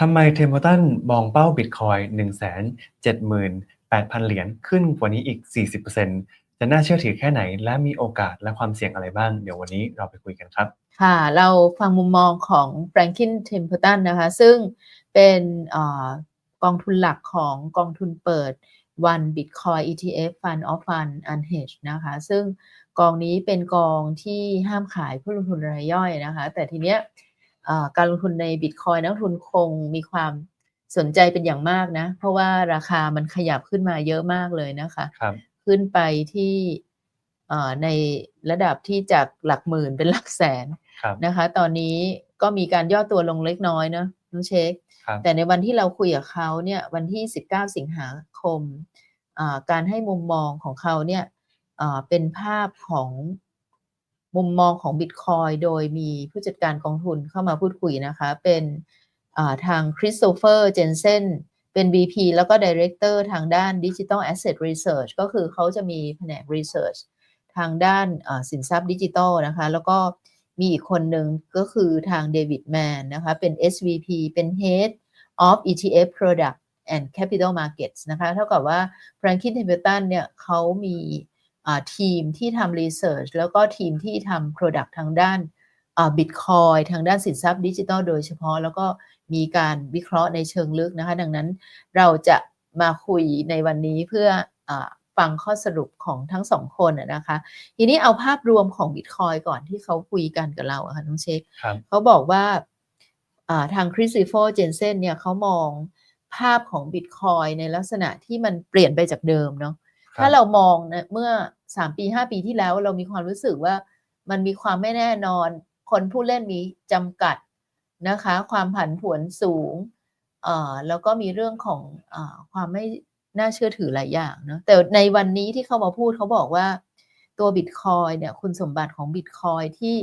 ทำไม Templeton มองเป้าบิตคอยน์178,000 เหรียญขึ้นกว่านี้อีก 40%จะน่าเชื่อถือแค่ไหน และมีโอกาสและความเสี่ยงอะไรบ้าง เดี๋ยววันนี้เราไปคุยกันครับ ค่ะ เราฟังมุมมองของ Franklin Templeton นะคะ ซึ่งเป็นอกองทุนหลักของกองทุนเปิด One Bitcoin ETF Fund of Fund Unhedged นะคะ ซึ่งกองนี้เป็นกองที่ห้ามขายผู้ลงทุนรายย่อยนะคะ แต่ทีเนี้ย การลงทุนในบิตคอยนักลงทุนคงมีความสนใจเป็นอย่างมากนะ เพราะว่าราคามันขยับขึ้นมาเยอะมากเลยนะคะครับขึ้นไปที่เอ่อในระดับที่จากหลักหมื่นเป็นหลักแสนครับนะคะ ตอนนี้ก็มีการย่อตัวลงเล็กน้อยเนอะน้องเช็คครับแต่ในวันที่เราคุยกับเขาเนี่ยวันที่ 19 สิงหาคมอ่าการให้มุมมองของเขาเนี่ยอ่าเป็นภาพของ มุมมองของบิตคอยโดยมีผู้จัดการกองทุนเข้ามาพูดคุยนะคะ เป็นาทางคริสโตเฟอร์เจนเซนเป็น VP แล้วก็ Director ทางด้าน Digital Asset Research ก็คือเขาจะมีแผนก Research ทางด้านาสินทรัพย์ดิจิทัลนะคะ แล้วก็มีอีกคนหนึ่งก็คือทางเดวิดแมนนะคะ เป็น SVP เป็น Head of ETF Product and Capital Markets นะคะ เท่ากับว่า Franklin Templeton เนี่ยเขามี ทีมที่ทำ Research แล้วก็ทีมที่ทำ Product ทางด้านอ่า Bitcoin ทางด้านสินทรัพย์ดิจิทัลโดยเฉพาะ แล้วก็มีการวิเคราะห์ในเชิงลึกนะคะ ดังนั้นเราจะมาคุยในวันนี้เพื่ออาฟังข้อสรุปของทั้งสองคนนะนะคะ ทีนี้เอาภาพรวมของ Bitcoin ก่อนที่เขาคุยกันกับเราอะค่ะน้องเช็คครับเขาบอกว่าอ่าทางคริสซิโฟเจนเซนเนี่ยเขามองภาพของ Bitcoin ในลักษณะที่มันเปลี่ยนไปจากเดิมเนาะครับ ถ้าเรามองนะเมื่อ3ปี5ปีที่แล้วเรามีความรู้สึกว่ามันมีความไม่แน่นอน คนผู้เล่นมีจำกัดนะคะ ความผันผวนสูงเอ่อแล้วก็มีเรื่องของอาความไม่น่าเชื่อถือหลายอย่างเนาะแต่ในวันนี้ที่เขามาพูดเขาบอกว่าตัวบิตคอยเนี่ยคุณสมบัติของบิตคอยที่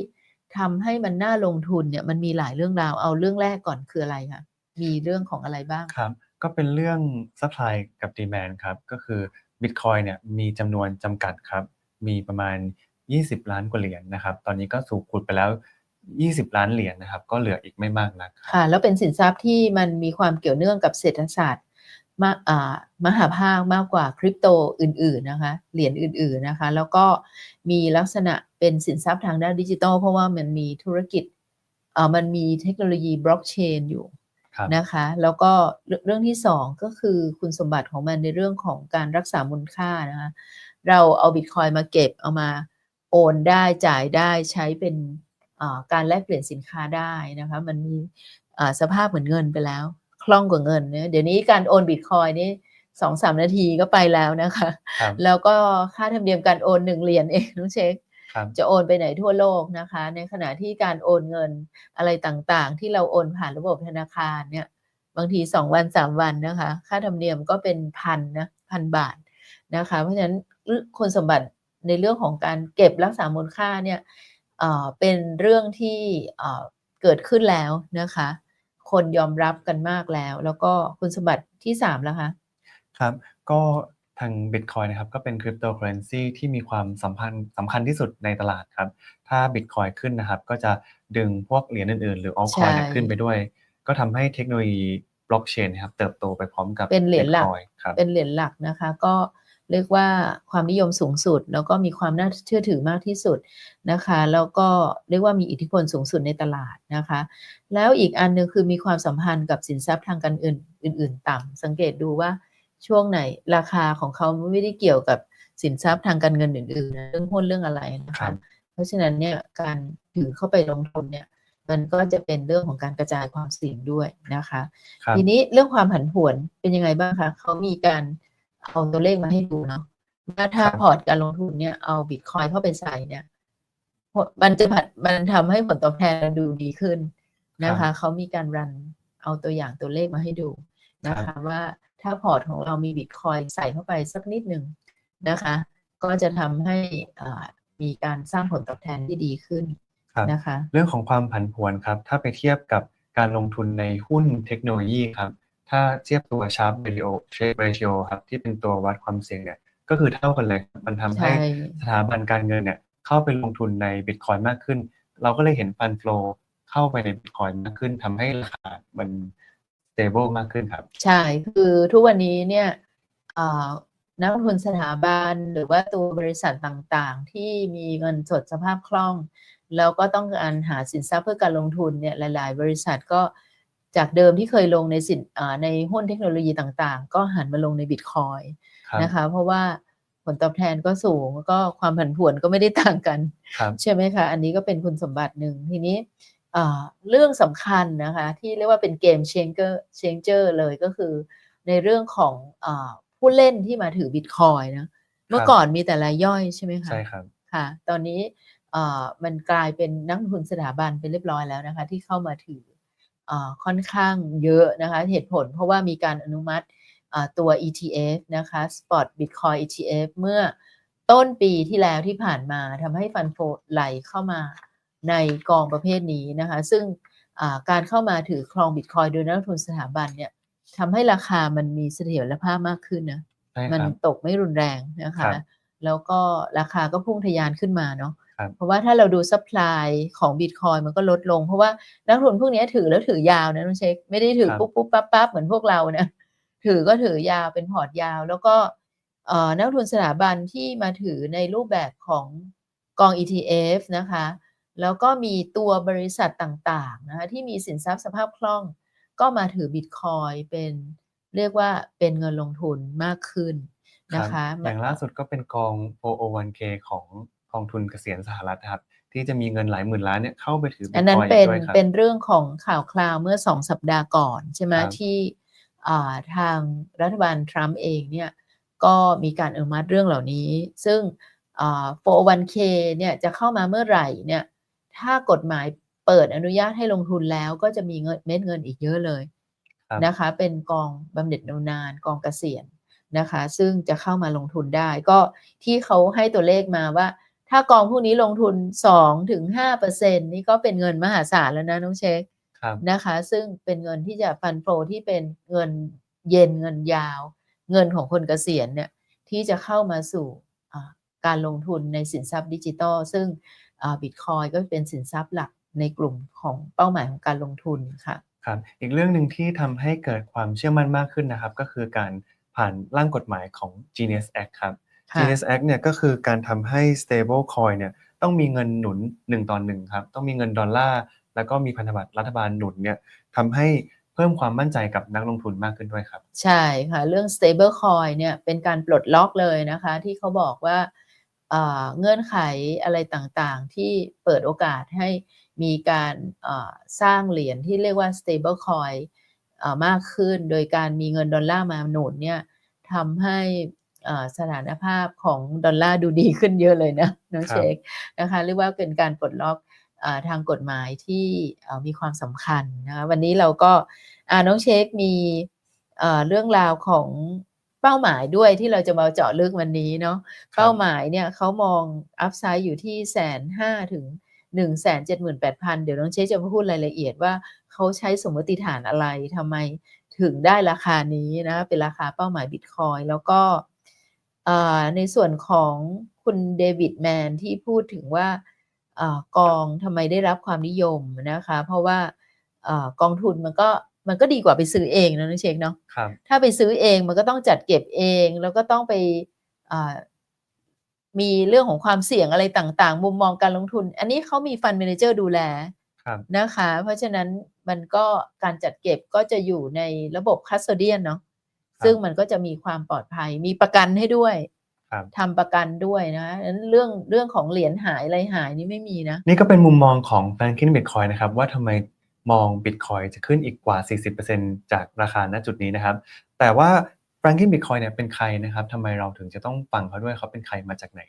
ทำให้มันน่าลงทุนเนี่ยมันมีหลายเรื่องราวเอาเรื่องแรกก่อนคืออะไรคะมีเรื่องของอะไรบ้างครับ ก็เป็นเรื่อง supply กับ demand ครับก็คือ Bitcoin เนี่ยมีจำนวนจำกัดครับ มีประมาณ 20 ล้านกว่าเหรียญนะครับ ตอนนี้ก็สูงขุดไปแล้ว 20 ล้านเหรียญนะครับ ก็เหลืออีกไม่มากนักครับค่ะ แล้วเป็นสินทรัพย์ที่มันมีความเกี่ยวเนื่องกับเศรษฐศาสตร์มาอ่ามหาภาคมากกว่าคริปโตอื่นๆนะคะเหรียญอื่นๆนะคะ แล้วก็มีลักษณะเป็นสินทรัพย์ทางด้านดิจิทัลเพราะว่ามันมีธุรกิจอ่ามันมีเทคโนโลยีบล็อกเชนอยู่ นะคะ แล้วก็เรื่องเรื่องที่สองก็คือคุณสมบัติของมันในเรื่องของการรักษามูลค่านะคะเราเอาบิตคอยมาเก็บเอามาโอนได้จ่ายได้ใช้เป็นอ่าการแลกเปลี่ยนสินค้าได้นะคะมันมีอ่าสภาพเหมือนเงินไปแล้ว คล่องกว่าเงินเนี่ยเดี๋ยวนี้การโอนบิตคอยนี่สองสามนาทีก็ไปแล้วนะคะครับแล้วก็ค่าธรรมเนียมการโอนหนึ่งเหรียญเองต้องเช็คครับ จะโอนไปไหนทั่วโลกนะคะ ในขณะที่การโอนเงินอะไรต่างๆ ที่เราโอนผ่านระบบธนาคารเนี่ยบางทีสองวันสามวันนะคะ ค่าธรรมเนียมก็เป็นพันนะพันบาทนะคะ เพราะฉะนั้นคุณสมบัติในเรื่องของการเก็บรักษามูลค่าเนี่ยเอ่อเป็นเรื่องที่เอ่อเกิดขึ้นแล้วนะคะ คนยอมรับกันมากแล้ว แล้วก็คุณสมบัติที่สามแล้วคะครับ ก็ ทาง Bitcoin นะครับก็เป็น Cryptocurrency ที่มีความสัมพันธ์สำคัญที่สุดในตลาดครับ ถ้า Bitcoin ขึ้นนะครับ ก็จะดึงพวกเหรียญอื่นๆ หรือ altcoin เนี่ยใช่ขึ้นไปด้วย ก็ทำให้เทคโนโลยีบล็อกเชนนะครับเติบโตไปพร้อมกับเป็นเหรียญหลัก Bitcoin ครับเป็นเหรียญหลักนะคะ ก็เรียกว่าความนิยมสูงสุด แล้วก็มีความน่าเชื่อถือมากที่สุดนะคะ แล้วก็เรียกว่ามีอิทธิพลสูงสุดในตลาดนะคะ แล้วอีกอันหนึงคือมีความสัมพันธ์กับสินทรัพย์ทางการเงินอื่น ๆ ต่ำสังเกตดูว่า ช่วงไหนราคาของเขาไม่ได้เกี่ยวกับสินทรัพย์ทางการเงินอื่นๆนะเรื่องหุ้นเรื่องอะไรนะครัคะบเพราะฉะนั้นเนี่ยการถือเข้าไปลงทุนเนี่ยมันก็จะเป็นเรื่องของการกระจายความเสี่ยงด้วยนะคะครับทีนี้เรื่องความผันผวนเป็นยังไงบ้างคะเขามีการเอาตัวเลขมาให้ดูเนาะว่าถ้าครับพอร์ตการลงทุนเนี่ยเอาบิตคอยเข้าไปใส่เนี่ยผลมันจะผัดมันทำให้ผลตอบแทนดูดีขึ้นนะคะเขามีการรันเอาตัวอย่างตัวเลขมาให้ดูนะคะว่า ถ้าพอร์ตของเรามีบิตคอยใส่เข้าไปสักนิดหนึ่งนะคะ ก็จะทำให้อ่ามีการสร้างผลตอบแทนที่ดีขึ้นครับนะคะ เรื่องของความผันผวนครับ ถ้าไปเทียบกับการลงทุนในหุ้นเทคโนโลยีครับ ถ้าเทียบตัว Sharp Ratio Sharpe Ratio ครับ ที่เป็นตัววัดความเสี่ยงเนี่ย ก็คือเท่ากันเลยครับมันทำให้ใช่สถาบันการเงินเนี่ย เข้าไปลงทุนใน Bitcoin มากขึ้น เราก็เลยเห็นฟันโฟลเข้าไปใน Bitcoin มากขึ้นทำให้ราคามัน stable มากขึ้นครับ ใช่ คือทุกวันนี้เนี่ยอ่านักลงทุนสถาบันหรือว่าตัวบริษัทต่างๆ ที่มีเงินสดสภาพคล่อง แล้วก็ต้องการหาสินทรัพย์เพื่อการลงทุนเนี่ยหลาย ๆ บริษัทก็จากเดิมที่เคยลงในสินอ่าในหุ้นเทคโนโลยีต่างๆ ก็หันมาลงในบิตคอยครับนะคะ เพราะว่าผลตอบแทนก็สูงแล้วก็ความผันผวนก็ไม่ได้ต่างกันครับใช่ไหมคะ อันนี้ก็เป็นคุณสมบัติหนึ่งทีนี้อ่า เรื่องสำคัญนะคะที่เรียกว่าเป็นเกมเชนเจอร์เชนเจอร์เลยก็คือในเรื่องของอาผู้เล่นที่มาถือบิตคอยนะเมื่อก่อนมีแต่รายย่อยใช่ไหมคะใช่ครับค่ะ ตอนนี้อ่ามันกลายเป็นนักลงทุนสถาบันเป็นเรียบร้อยแล้วนะคะ ที่เข้ามาถืออาค่อนข้างเยอะนะคะเหตุผลเพราะว่ามีการอนุมัติอ่าตัว ETF นะคะ Spot Bitcoin ETF เมื่อต้นปีที่แล้วที่ผ่านมาทำให้ฟันโฟไหลเข้ามา ในกองประเภทนี้นะคะซึ่งอ่าการเข้ามาถือครองบิตคอยโดยนักลงทุนสถาบันเนี่ยทำให้ราคามันมีเสถียรภาพมากขึ้นนะใช่คมันรับตกไม่รุนแรงนะครัคะบแล้วก็ราคาก็พุ่งทะยานขึ้นมาเนาะครับเพราะว่าถ้าเราดูซัพพลายของบิตคอยมันก็ลดลง เพราะว่านักลงทุนพวกนี้ถือแล้วถือยาวนะน้องเช็คไม่ได้ถือครับปุ๊บปุ๊บปั๊บปั๊บเหมือนพวกเรานะถือก็ถือยาวเป็นพอร์ตยาว แล้วก็เอ่อนักลงทุนสถาบันที่มาถือในรูปแบบของกอง ETF นะคะ แล้วก็มีตัวบริษัทต่างๆนะคะที่มีสินทรัพย์สภาพคล่อง ก็มาถือบิตคอยเป็นเรียกว่าเป็นเงินลงทุนมากขึ้นครันะบคะอย่างล่าสุดก็เป็นกอง 401k ของกองทุนเกษียณสหรัฐนะครับที่จะมีเงินหลายหมื่นล้านเนี่ยเข้าไปถือบิอัตนนั้คนอยเป็นด้วยครับเป็นเรื่องของข่าวคราวเมื่อสองสัปดาห์ก่อนใช่ไหมครับที่อ่าทางรัฐบาลทรัมป์เองเนี่ยก็มีการอนุมัติเรื่องเหล่านี้ ซึ่งอ่า 401k เนี่ยจะเข้ามาเมื่อไหร่เนี่ย ถ้ากฎหมายเปิดอนุญาตให้ลงทุนแล้วก็จะมีเงินเม็ดเงินอีกเยอะเลยครับนะคะ เป็นกองบำเหน็จบำนาญกองเกษียณนะคะ ซึ่งจะเข้ามาลงทุนได้ก็ที่เขาให้ตัวเลขมาว่า ถ้ากองพวกนี้ลงทุน2ถึง5%นี่ก็เป็นเงินมหาศาลแล้วนะน้องเช็คครับนะคะ ซึ่งเป็นเงินที่จะฟันโฟที่เป็นเงินเย็นเงินยาว เงินของคนเกษียณเนี่ยที่จะเข้ามาสู่อ่าการลงทุนในสินทรัพย์ดิจิทัลซึ่ง บิตคอยก็เป็นสินทรัพย์หลักในกลุ่มของเป้าหมายของการลงทุนค่ะครับอีกเรื่องหนึ่งที่ทำให้เกิดความเชื่อมั่นมากขึ้นนะครับ ก็คือการผ่านร่างกฎหมายของ Genius Act ครับค่ะ Genius Act เนี่ยก็คือการทำให้ stable coin เนี่ยต้องมีเงินหนุน1ต่อ1ครับต้องมีเงินดอลลาร์แล้วก็มีพันธบัตรรัฐบาลหนุนเนี่ยทำให้เพิ่มความมั่นใจกับนักลงทุนมากขึ้นด้วยครับ ใช่ค่ะ เรื่อง stable coin เนี่ยเป็นการปลดล็อกเลยนะคะ ที่เขาบอกว่าอ่า เงื่อนไขอะไรต่างๆ ที่เปิดโอกาสให้มีการอ่าสร้างเหรียญที่เรียกว่า stable coin อ่ามากขึ้น โดยการมีเงินดอลลาร์มาหนุนเนี่ยทำให้อ่าสถานภาพของดอลลาร์ดูดีขึ้นเยอะเลยนะน้องครับเช็คนะคะเรียกว่าเป็นการปลดล็อกอาทางกฎหมายที่อ่ามีความสำคัญนะคะวันนี้เราก็อ่าน้องเช็คมีเอ่อเรื่องราวของ เป้าหมายด้วยที่เราจะมาเจาะลึกวันนี้เนาะครับเป้าหมายเนี่ยเขามองอัพไซด์อยู่ที่แสนห้าถึงหนึ่งแสนเจ็ดหมื่นแปดพันเดี๋ยวน้องเชคจะมาพูดรายละเอียดว่าเขาใช้สมมติฐานอะไรทำไมถึงได้ราคานี้นะเป็นราคาเป้าหมายบิตคอยแล้วก็เอ่อในส่วนของคุณเดวิดแมนที่พูดถึงว่าเอ่อกองทำไมได้รับความนิยมนะคะ เพราะว่าเอ่อกองทุนมันก็ มันก็ดีกว่าไปซื้อเองนะน้องเชคเนาะครับ ถ้าไปซื้อเองมันก็ต้องจัดเก็บเอง แล้วก็ต้องไปอ่ามีเรื่องของความเสี่ยงอะไรต่างๆ มุมมองการลงทุน อันนี้เขามีฟันเมนเจอร์ดูแลครับนะคะ เพราะฉะนั้นมันก็การจัดเก็บก็จะอยู่ในระบบคัสโตเดียนเนาะครับซึ่งมันก็จะมีความปลอดภัย มีประกันให้ด้วยครับทำประกันด้วยนะฉะนั้นเรื่องเรื่องของเหรียญหายอะไรหายนี่ไม่มีนะ นี่ก็เป็นมุมมองของ Franklin Bitcoin นะครับ ว่าทำไม มอง Bitcoin จะขึ้นอีกกว่า 40%จากราคาณจุดนี้นะครับ แต่ว่า Franklin Bitcoin เนี่ยเป็นใครนะครับทำไมเราถึงจะต้องฟังเขาด้วยเขาเป็นใครมาจากไหน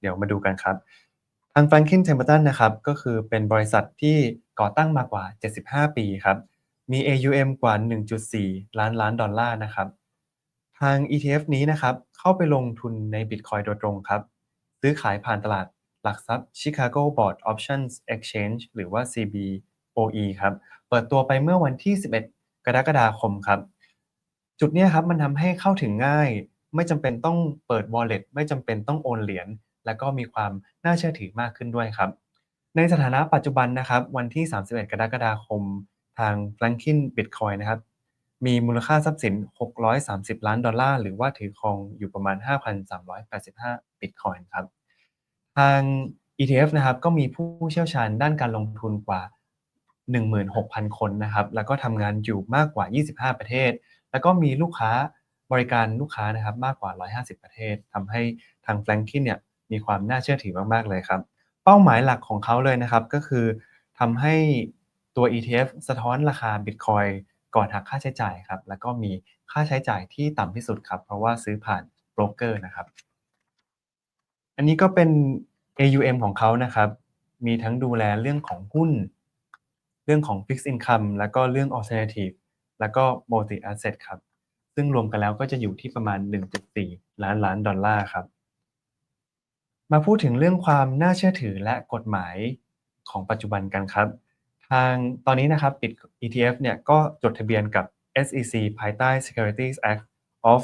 เดี๋ยวมาดูกันครับ ทาง Franklin Templeton นะครับก็คือเป็นบริษัทที่ก่อตั้งมากว่า 75 ปีครับ มี AUM กว่า 1.4 ล้านล้านดอลลาร์นะครับ ทาง ETF นี้นะครับเข้าไปลงทุนใน Bitcoin โดยตรงครับ ซื้อขายผ่านตลาดหลักทรัพย์ Chicago Board Options Exchange หรือว่า CB BOE ครับเปิดตัวไปเมื่อวันที่ 11 กรกฎาคมครับ จุดนี้ครับมันทำให้เข้าถึงง่าย ไม่จำเป็นต้องเปิด wallet ไม่จำเป็นต้องโอนเหรียญแล้วก็มีความน่าเชื่อถือมากขึ้นด้วยครับ ในสถานะปัจจุบันนะครับวันที่ 31 กรกฎาคม ทาง Franklin Bitcoin นะครับมีมูลค่าทรัพย์สิน 630 ล้านดอลลาร์ หรือว่าถือครองอยู่ประมาณ 5,385 Bitcoin ครับ ทาง ETF นะครับก็มีผู้เชี่ยวชาญด้านการลงทุนกว่า 16,000 คนนะครับ แล้วก็ทำงานอยู่มากกว่า 25 ประเทศ แล้วก็มีลูกค้าบริการลูกค้านะครับมากกว่า 150 ประเทศทำให้ทาง Franklin เนี่ยมีความน่าเชื่อถือมาก ๆ เลยครับ เป้าหมายหลักของเขาเลยนะครับ ก็คือทำให้ตัว ETF สะท้อนราคา Bitcoin ก่อนหักค่าใช้จ่ายครับ แล้วก็มีค่าใช้จ่ายที่ต่ำที่สุดครับ เพราะว่าซื้อผ่านโบรกเกอร์นะครับ อันนี้ก็เป็น AUM ของเขานะครับ มีทั้งดูแลเรื่องของหุ้น รื่องของ Fixed Income แล้วก็เรื่อง Alternative แล้วก็ Multi Asset ครับ ซึ่งรวมกันแล้วก็จะอยู่ที่ประมาณ 1.4 ล้านล้านดอลลาร์ครับ มาพูดถึงเรื่องความน่าเชื่อถือและกฎหมายของปัจจุบันกันครับ ทางตอนนี้นะครับปิด ETF เนี่ยก็จดทะเบียนกับ SEC ภายใต้ Securities Act of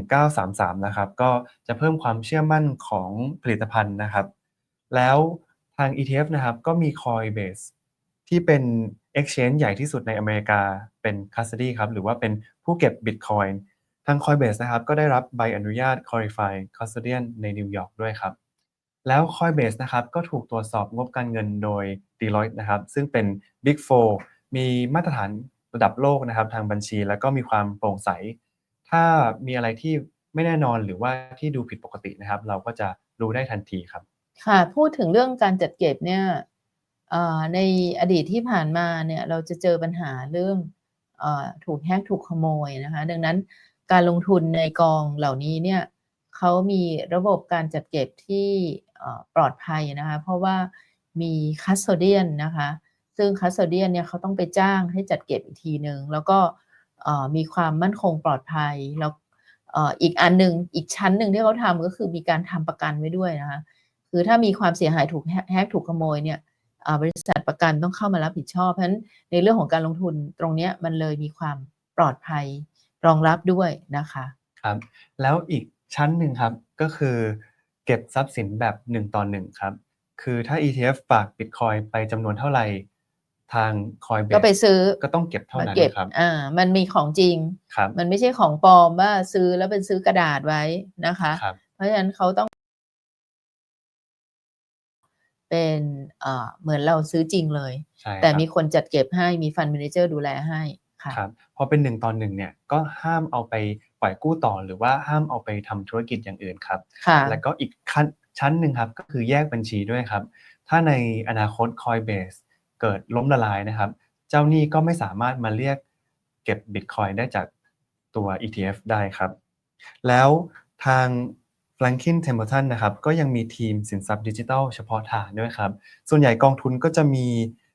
1933 นะครับ ก็จะเพิ่มความเชื่อมั่นของผลิตภัณฑ์นะครับ แล้วทาง ETF นะครับก็มี Coinbase ที่เป็น Exchange ใหญ่ที่สุดในอเมริกาเป็น Custody ครับหรือว่าเป็นผู้เก็บ Bitcoin ทาง Coinbase นะครับก็ได้รับใบอนุญาต Qualified Custodian ในนิวยอร์กด้วยครับ แล้ว Coinbase นะครับก็ถูกตรวจสอบงบการเงินโดย Deloitte นะครับซึ่งเป็น Big Four มีมาตรฐานระดับโลกนะครับทางบัญชี แล้วก็มีความโปร่งใส ถ้ามีอะไรที่ไม่แน่นอนหรือว่าที่ดูผิดปกตินะครับ เราก็จะรู้ได้ทันทีครับ ค่ะ พูดถึงเรื่องการจัดเก็บเนี่ย ในอดีตที่ผ่านมาเนี่ยเราจะเจอปัญหาเรื่องอถูกแฮกถูกขโมยนะคะ ดังนั้นการลงทุนในกองเหล่านี้เนี่ยเขามีระบบการจัดเก็บที่ปลอดภัยนะคะ เพราะว่ามีคัสโ o เดียนนะคะ ซึ่งคัสโ o เดียนเนี่ยเขาต้องไปจ้างให้จัดเก็บอีกทีหนึ่งแล้วก็มีความมั่นคงปลอดภัยแล้วอีกอันหนึ่งอีกชั้นหนึ่งที่เขาทำก็คือมีการทำประกันไว้ด้วยนะคะ คือถ้ามีความเสียหายถูกแฮกถูกขโมยเนี่ย บริษัทประกันต้องเข้ามารับผิดชอบ เพราะฉะนั้นในเรื่องของการลงทุนตรงเนี้ยมันเลยมีความปลอดภัยรองรับด้วยนะคะครับแล้วอีกชั้นหนึ่งครับก็คือเก็บทรัพย์สินแบบ1ต่อ1ครับคือถ้า ETF ฝาก Bitcoin ไปจำนวนเท่าไหร่ทาง Coinbase ก็ไปซื้อก็ต้องเก็บเท่ามานั้นเก็บครับอ่ามันมีของจริงครับมันไม่ใช่ของปลอมว่าซื้อแล้วเป็นซื้อกระดาษไว้นะคะครับเพราะฉะนั้นเขาต้อง เป็นเอ่อเหมือนเราซื้อจริงเลยใช่แต่ครับมีคนจัดเก็บให้มีฟัน d ม a นเจอร์ดูแลให้ค่ะครับพอเป็น1ต่อ1เนี่ยก็ห้ามเอาไปปล่อยกู้ต่อหรือว่าห้ามเอาไปทำธุรกิจอย่างอื่นครับค่ะแล้วก็อีกขั้นชั้นหนึ่งครับก็คือแยกบัญชีด้วยครับ ถ้าในอนาคต Coinbase เกิดล้มละลายนะครับ เจ้าหนี้ก็ไม่สามารถมาเรียกเก็บ Bitcoin ได้จากตัว ETF ได้ครับ แล้วทาง Franklin Templeton นะครับก็ยังมีทีมสินทรัพย์ดิจิทัลเฉพาะทางด้วยครับ ส่วนใหญ่กองทุนก็จะมี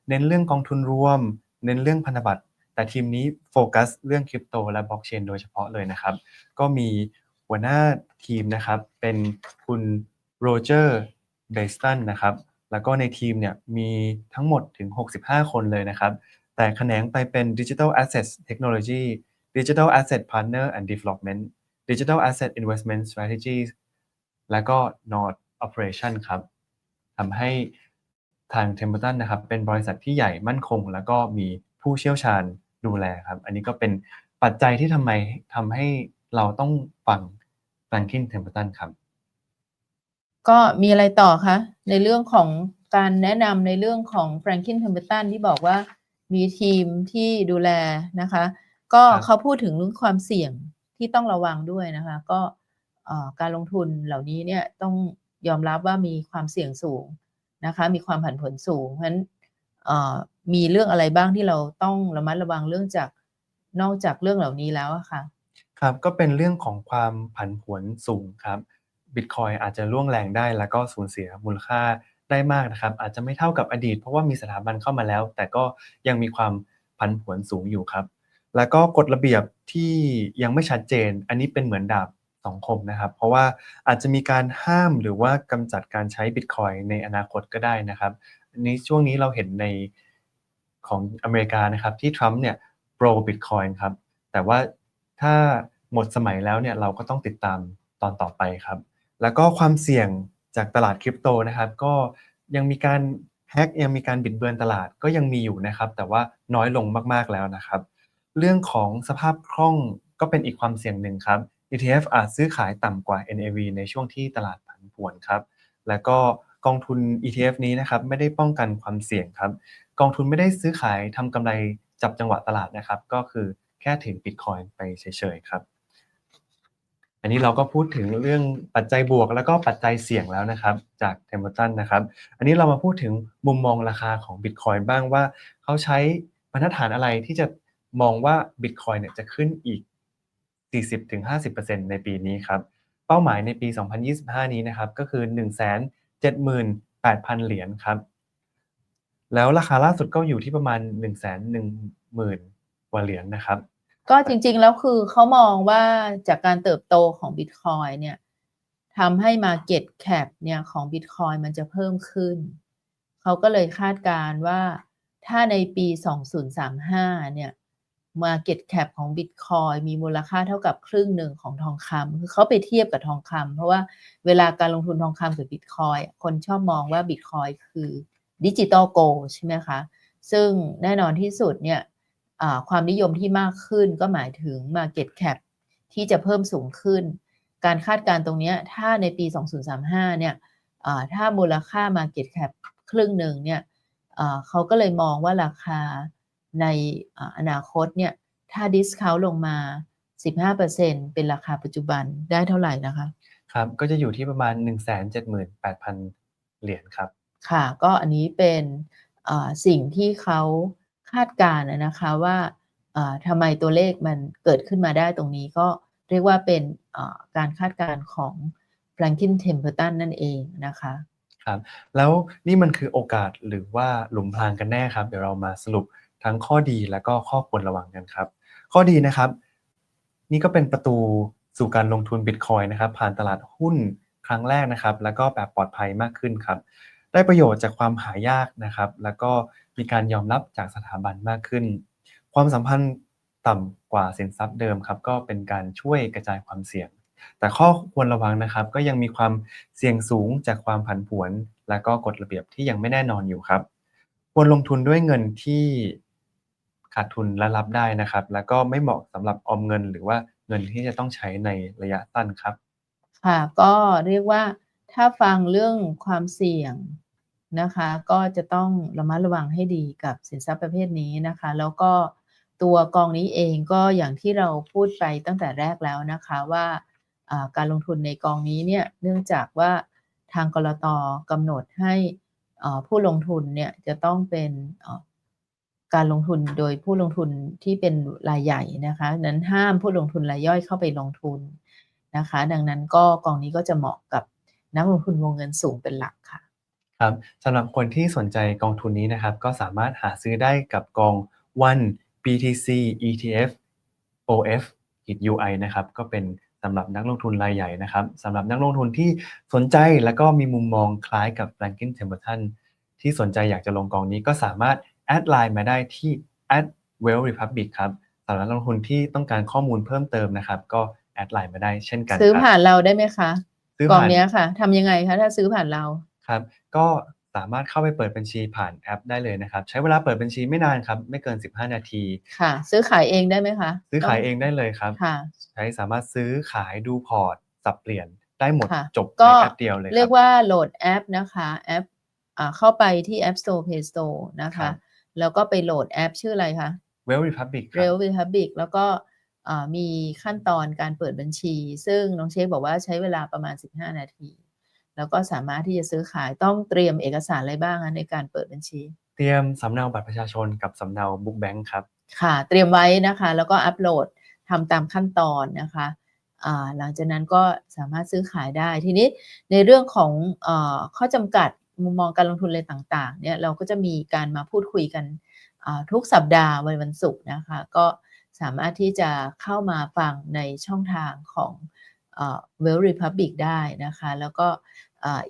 เน้นเรื่องกองทุนรวม เน้นเรื่องพันธบัตร แต่ทีมนี้โฟกัสเรื่องคริปโตและบล็อกเชนโดยเฉพาะเลยนะครับ ก็มีหัวหน้าทีมนะครับเป็นคุณโรเจอร์เบสตันนะครับแล้วก็ในทีมเนี่ยมีทั้งหมดถึง 65 คนเลยนะครับ แต่แขนงไปเป็น Digital Assets Technology Digital Asset Partner and Development Digital Asset Investment Strategies แล้วก็ Node Operation ครับทำให้ทาง Templeton นะครับเป็นบริษัทที่ใหญ่มั่นคง แล้วก็มีผู้เชี่ยวชาญดูแลครับ อันนี้ก็เป็นปัจจัยที่ทำไมทำให้เราต้องฟัง Franklin Templeton ครับ ก็มีอะไรต่อคะ ในเรื่องของการแนะนำในเรื่องของ Franklin Templeton ที่บอกว่ามีทีมที่ดูแลนะคะ ก็ครับเขาพูดถึงเรื่องความเสี่ยงที่ต้องระวังด้วยนะคะ ก็เอ่อ การลงทุนเหล่านี้เนี่ยต้องยอมรับว่ามีความเสี่ยงสูงนะคะมีความผันผวนสูงเพราะฉะนั้นมีเรื่องอะไรบ้างที่เราต้องระมัดระวังเรื่องจากนอกจากเรื่องเหล่านี้แล้วอะค่ะ ครับก็เป็นเรื่องของความผันผวนสูงครับบิตคอยอาจจะร่วงแรงได้แล้วก็สูญเสียมูลค่าได้มากนะครับ อาจจะไม่เท่ากับอดีต เพราะว่ามีสถาบันเข้ามาแล้ว แต่ก็ยังมีความผันผวนสูงอยู่ครับ แล้วก็กฎระเบียบที่ยังไม่ชัดเจน อันนี้เป็นเหมือนดาบ สองคมนะครับ เพราะว่าอาจจะมีการห้ามหรือว่ากำจัดการใช้บิตคอยในอนาคตก็ได้นะครับนนี้ช่วงนี้เราเห็นในของอเมริกานะครับที่ทรัมป์เนี่ยโปรบิตคอยครับแต่ว่าถ้าหมดสมัยแล้วเนี่ยเราก็ต้องติดตามตอนต่อไปครับ แล้วก็ความเสี่ยงจากตลาดคริปโตนะครับก็ยังมีการแฮกยังมีการบิดเบือนตลาดก็ยังมีอยู่นะครับ แต่ว่าน้อยลงมากๆแล้วนะครับ เรื่องของสภาพคล่องก็เป็นอีกความเสี่ยงหนึ่งครับ ETF อาจซื้อขายต่ำกว่า NAV ในช่วงที่ตลาดผันผวนครับ แล้วก็กองทุน ETF นี้นะครับไม่ได้ป้องกันความเสี่ยงครับ กองทุนไม่ได้ซื้อขายทำกำไรจับจังหวะตลาดนะครับ ก็คือแค่ถือ Bitcoin ไปเฉยๆครับ อันนี้เราก็พูดถึงเรื่องปัจจัยบวกแล้วก็ปัจจัยเสี่ยงแล้วนะครับ จากเทมเ p อร์ตันนะครับ อันนี้เรามาพูดถึงมุมมองราคาของ Bitcoin บ้างว่าเขาใช้บรรทัดฐานอะไรที่จะมองว่า Bitcoin เนี่ยจะขึ้นอีก 40-50%ในปีนี้ครับเป้าหมายในปี 2025 นี้นะครับก็คือ 178,000 เหรียญครับแล้วราคาล่าสุดก็อยู่ที่ประมาณ 110,000กว่าเหรียญนะครับ ก็จริงๆ แล้วคือเขามองว่าจากการเติบโตของ Bitcoin เนี่ยทำให้ Market Cap เนี่ยของ Bitcoin มันจะเพิ่มขึ้น เขาก็เลยคาดการณ์ว่าถ้าในปี 2035 เนี่ย Market Cap ของ Bitcoin มีมูลค่าเท่ากับครึ่งหนึ่งของทองคำคือเขาไปเทียบกับทองคำเพราะว่าเวลาการลงทุนทองคำกับ Bitcoin คนชอบมองว่า Bitcoin คือดิจิตอลโกใช่ไหมคะ ซึ่งแน่นอนที่สุดเนี่ยความนิยมที่มากขึ้นก็หมายถึง Market Cap ที่จะเพิ่มสูงขึ้น การคาดการณ์ตรงนี้ถ้าในปี 2035 เนี่ยถ้ามูลค่า Market Cap ครึ่งหนึ่งเนี่ยเขาก็เลยมองว่าราคา ในอนาคตเนี่ยถ้า discount ลงมา 15%เป็นราคาปัจจุบันได้เท่าไหร่นะคะ ครับ ก็จะอยู่ที่ประมาณ 178,000 เหรียญครับ ค่ะ ก็อันนี้เป็นสิ่งที่เขาคาดการณ์นะคะว่าทำไมตัวเลขมันเกิดขึ้นมาได้ตรงนี้ก็เรียกว่าเป็นการคาดการณ์ของ Franklin Templeton นั่นเองนะคะครับแล้วนี่มันคือโอกาสหรือว่าหลุมพรางกันแน่ครับ เดี๋ยวเรามาสรุป ทั้งข้อดีและก็ข้อควรระวังกันครับ ข้อดีนะครับ นี่ก็เป็นประตูสู่การลงทุน Bitcoin นะครับผ่านตลาดหุ้นครั้งแรกนะครับ แล้วก็แบบปลอดภัยมากขึ้นครับ ได้ประโยชน์จากความหายากนะครับ แล้วก็มีการยอมรับจากสถาบันมากขึ้น ความสัมพันธ์ต่ำกว่าสินทรัพย์เดิมครับก็เป็นการช่วยกระจายความเสี่ยง แต่ข้อควรระวังนะครับ ก็ยังมีความเสี่ยงสูงจากความผันผวน และก็กฎระเบียบที่ยังไม่แน่นอนอยู่ครับควรลงทุนด้วยเงินที่ ขาดทุนและรับได้นะครับ แล้วก็ไม่เหมาะสำหรับออมเงิน หรือว่าเงินที่จะต้องใช้ในระยะสั้นครับ ค่ะก็เรียกว่าถ้าฟังเรื่องความเสี่ยงนะคะ ก็จะต้องระมัดระวังให้ดีกับสินทรัพย์ประเภทนี้นะคะ แล้วก็ตัวกองนี้เองก็อย่างที่เราพูดไปตั้งแต่แรกแล้วนะคะว่าการลงทุนในกองนี้เนี่ยเนื่องจากว่าทางกรตกำหนดให้ผู้ลงทุนเนี่ยจะต้องเป็น การลงทุนโดยผู้ลงทุนที่เป็นรายใหญ่นะคะนั้นห้ามผู้ลงทุนรายย่อยเข้าไปลงทุนนะคะ ดังนั้นก็กองนี้ก็จะเหมาะกับนักลงทุนวงเงินสูงเป็นหลักค่ะครับสำหรับคนที่สนใจกองทุนนี้นะครับ ก็สามารถหาซื้อได้กับกอง One BTC ETF OF UI นะครับก็เป็นสำหรับนักลงทุนรายใหญ่นะครับสำหรับนักลงทุนที่สนใจและก็มีมุมมองคล้ายกับ Franklin Templeton ที่สนใจอยากจะลงกองนี้ก็สามารถ แอดไลน์มาได้ที่ at well republic ครับสำหรับนักลงทุนที่ต้องการข้อมูลเพิ่มเติมนะครับ ก็แอดไลน์มาได้เช่นกันซื้อผ่านเราได้ไหมคะซื้อกองผ่านเนี้ยค่ะทำยังไงคะถ้าซื้อผ่านเราครับ ก็สามารถเข้าไปเปิดบัญชีผ่านแอปได้เลยนะครับ ใช้เวลาเปิดบัญชีไม่นานครับ ไม่เกิน 15 นาที ค่ะ ซื้อขายเองได้ไหมคะ ซื้อขายเองได้เลยครับค่ะใช้สามารถซื้อขายดูพอร์ตสับเปลี่ยนได้หมดค่ะจบก็ในแอปเดียวเลยคเรียรักบว่าโหลดแอปนะคะแอปอ่าเข้าไปที่ App Store Play Store นะครัคะบ แล้วก็ไปโหลดแอปชื่ออะไรคะ Well Republic ครั Rail บ Republic แล้วก็อ่ามีขั้นตอนการเปิดบัญชี ซึ่งน้องเชคบอกว่าใช้เวลาประมาณ 15 นาที แล้วก็สามารถที่จะซื้อขายต้องเตรียมเอกสารอะไรบ้างคะในการเปิดบัญชี เตรียมสำเนาบัตรประชาชนกับสำเนาบุ๊กแบงค์ครับ ค่ะ เตรียมไว้นะคะ แล้วก็อัปโหลดทำตามขั้นตอนนะคะอ่าหลังจากนั้นก็สามารถซื้อขายได้ ทีนี้ในเรื่องของเออข้อจำกัด มุมมองการลงทุนอะไรต่างๆเนี่ยเราก็จะมีการมาพูดคุยกันทุกสัปดาห์วันวันศุกร์นะคะ ก็สามารถที่จะเข้ามาฟังในช่องทางของเอ่อ Well Republic ได้นะคะ แล้วก็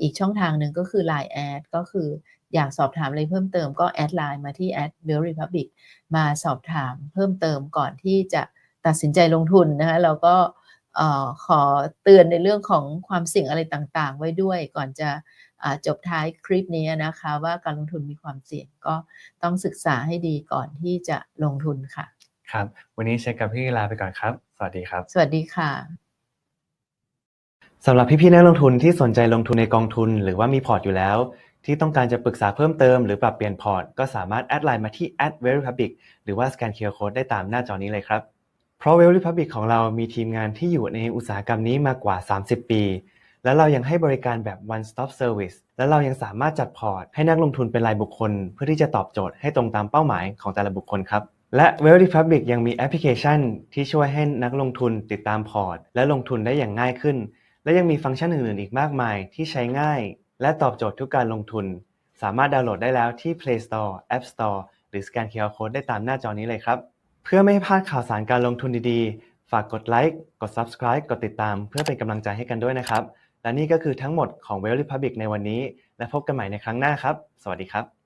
อีกช่องทางหนึ่งก็คือ Line แอดก็คืออยากสอบถามอะไรเพิ่มเติมก็แอดไลน์มาที่แอด Well Republic มาสอบถามเพิ่มเติมก่อนที่จะตัดสินใจลงทุนนะคะเราก็ขอเตือนในเรื่องของความเสี่ยงอะไรต่างๆ ไว้ด้วยก่อนจะ จบท้ายคลิปนี้นะคะ ว่าการลงทุนมีความเสี่ยงก็ต้องศึกษาให้ดีก่อนที่จะลงทุนค่ะ ครับ วันนี้เช็คกับพี่ลาไปก่อนครับ สวัสดีครับ สวัสดีค่ะสำหรับพี่ๆนักลงทุนที่สนใจลงทุนในกองทุน หรือว่ามีพอร์ตอยู่แล้ว ที่ต้องการจะปรึกษาเพิ่มเติมหรือปรับเปลี่ยนพอร์ต ก็สามารถแอดไลน์มาที่ @verypublic หรือว่าสแกน QR Code ได้ตามหน้าจอนี้เลยครับ เพราะ Well Republic ของเรามีทีมงานที่อยู่ในอุตสาหกรรมนี้มากว่า 30 ปี และเรายังให้บริการแบบ one stop service และเรายังสามารถจัดพอร์ต ให้นักลงทุนเป็นรายบุคคล เพื่อที่จะตอบโจทย์ให้ตรงตามเป้าหมายของแต่ละบุคคลครับและ Well Republic ยังมีแอปพลิเคชัน ที่ช่วยให้นักลงทุนติดตามพอร์ต และลงทุนได้อย่างง่ายขึ้น และยังมีฟังก์ชันอื่นๆ อีกมากมายที่ใช้ง่าย และตอบโจทย์ทุกการลงทุน สามารถดาวน์โหลดได้แล้วที่ Play Store App Store หรือสแกน QR Code ได้ตามหน้าจอนี้เลยครับ เพื่อไม่ให้พลาดข่าวสารการลงทุนดีๆ ฝากกดไลค์กด Subscribe กดติดตาม เพื่อเป็นกำลังใจให้กันด้วยนะครับ และนี่ก็คือทั้งหมดของ Well Republic ในวันนี้ และพบกันใหม่ในครั้งหน้าครับ สวัสดีครับ